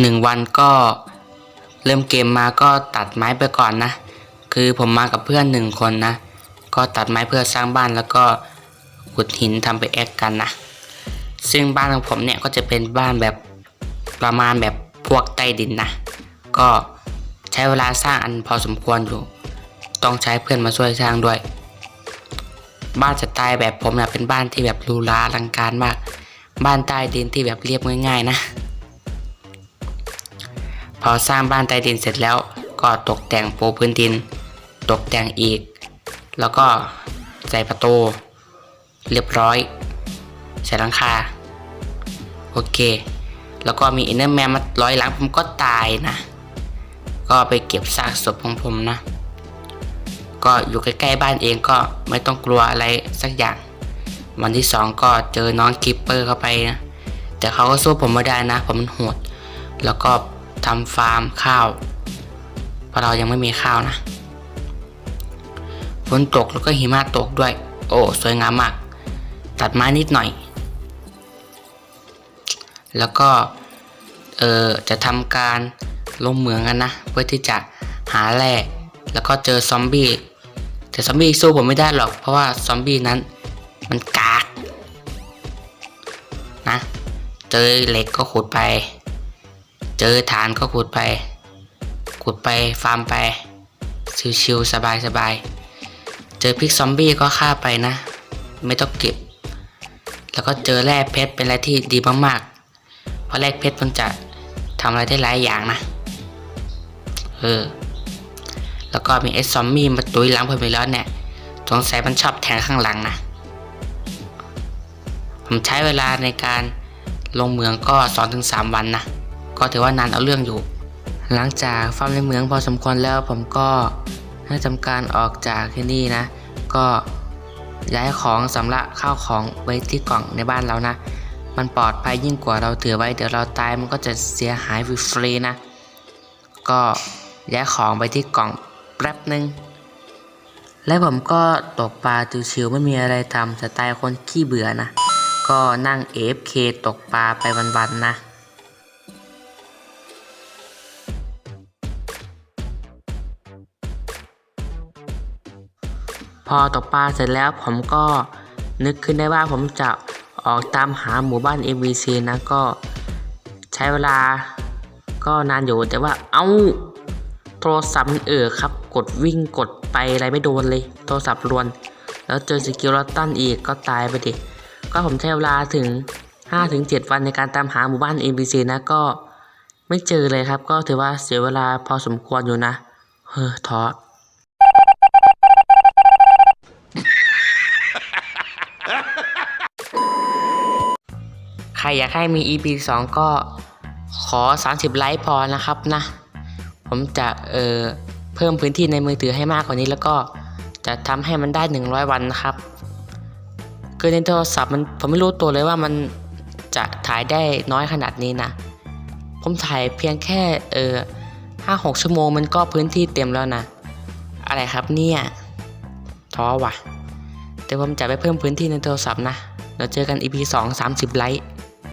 หนึ่งวันก็เริ่มเกมมาก็ตัดไม้ไปก่อนนะ คือผมมากับเพื่อนหนึ่งคนนะ ก็ตัดไม้เพื่อสร้างบ้านแล้วก็ขุดหินทำไปแอคกันนะ ซึ่งบ้านของผมเนี่ยก็จะเป็นบ้านแบบประมาณแบบพวกใต้ดินนะ ก็ใช้เวลาสร้างอันพอสมควรอยู่ ต้องใช้เพื่อนมาช่วยสร้างด้วย บ้านสไตล์แบบผมเนี่ยเป็นบ้านที่แบบหรูหราอลังการมาก บ้านใต้ดินที่แบบเรียบง่าย ๆ นะ พอสร้างบ้านใต้ดินเสร็จแล้ว ก็ตกแต่งปูพื้นดิน ตกแต่งอีก แล้วก็ใส่ประตู เรียบร้อย ใส่หลังคา โอเค แล้วก็มีอินเนอร์แมนมาร้อยหลังผมก็ตายนะ ก็ไปเก็บซากศพของผมนะ ก็อยู่ใกล้ๆบ้านเองก็ไม่ต้องกลัวอะไรสักอย่าง วันที่สองก็เจอน้องคิปเปอร์เข้าไปนะ แต่เขาก็สู้ผมไม่ได้นะ ผมมันโหด แล้วก็ ทำฟาร์มข้าวเพราะเรายังไม่มีข้าวนะฝนตกแล้วก็หิมะตกด้วย โอ้สวยงามมาก ตัดไม้นิดหน่อย แล้วก็เออจะทำการลงเหมืองกันนะ เพื่อที่จะหาแร่แล้วก็เจอซอมบี้แต่ซอมบี้สู้ผมไม่ได้หรอกเพราะว่าซอมบี้นั้นมันกากนะ เจอเหล็กก็ขุดไป เจอฐานก็ขุดไป ขุดไปฟาร์มไป ชิวๆสบายๆ เจอพิกซอมบี้ก็ฆ่าไปนะ ไม่ต้องเก็บ แล้วก็เจอแร่เพชรเป็นอะไรที่ดีมากๆ เพราะแร่เพชรมันจะทำอะไรได้หลายอย่างนะ เออ แล้วก็มีไอ้ซอมบี้มาตุยหลังผมไปแล้วเนี่ย สงสัยมันชอบแทงข้างหลังนะ ผมใช้เวลาในการลงเมืองก็ 2-3 วันนะ ก็ถือว่านานเอาเรื่องอยู่ หลังจากฟาร์มในเมืองพอสมควรแล้วผมก็ได้ทำการออกจากที่นี่นะ ก็ย้ายของสำหรับข้าวของไว้ที่กล่องในบ้านเรานะ มันปลอดภัยยิ่งกว่าเราถือไว้เดี๋ยวเราตายมันก็จะเสียหายฟรีนะ ก็ย้ายของไปที่กล่องแป๊บนึงและผมก็ตกปลาชิวๆไม่มีอะไรทำสไตล์คนขี้เบื่อนะ ก็นั่ง AFK ตกปลาไปวันๆนะ พอตกปลาเสร็จแล้วผมก็นึกขึ้นได้ว่าผมจะออกตามหาหมู่บ้าน MVC นะก็ใช้เวลาก็นานอยู่แต่ว่าเอ้าโทรศัพท์มันเออครับ กดวิ่งกดไปอะไรไม่โดนเลย โทรศัพท์รวน แล้วเจอสกิลลอตตันอีกก็ตายไปดิ ก็ผมใช้เวลาถึง 5-7 วันในการตามหาหมู่บ้าน NPC นะก็ไม่เจอเลยครับ ก็ถือว่าเสียเวลาพอสมควรอยู่นะ เฮ้อท้อ ใครอยากให้มี EP 2 ก็ขอ 30 ไลค์พอนะครับนะ ผมจะเอ่อเพิ่มพื้นที่ในมือถือให้มากกว่านี้แล้วก็จะทำให้มันได้ 100 วันนะครับ คือในโทรศัพท์มันผมไม่รู้ตัวเลยว่ามันจะถ่ายได้น้อยขนาดนี้นะ ผมถ่ายเพียงแค่เออห้าหกชั่วโมงมันก็พื้นที่เต็มแล้วนะ อะไรครับเนี่ยท้อว่ะ แต่ผมจะไปเพิ่มพื้นที่ในโทรศัพท์นะ เราเจอกัน EP 2 30 ไลค์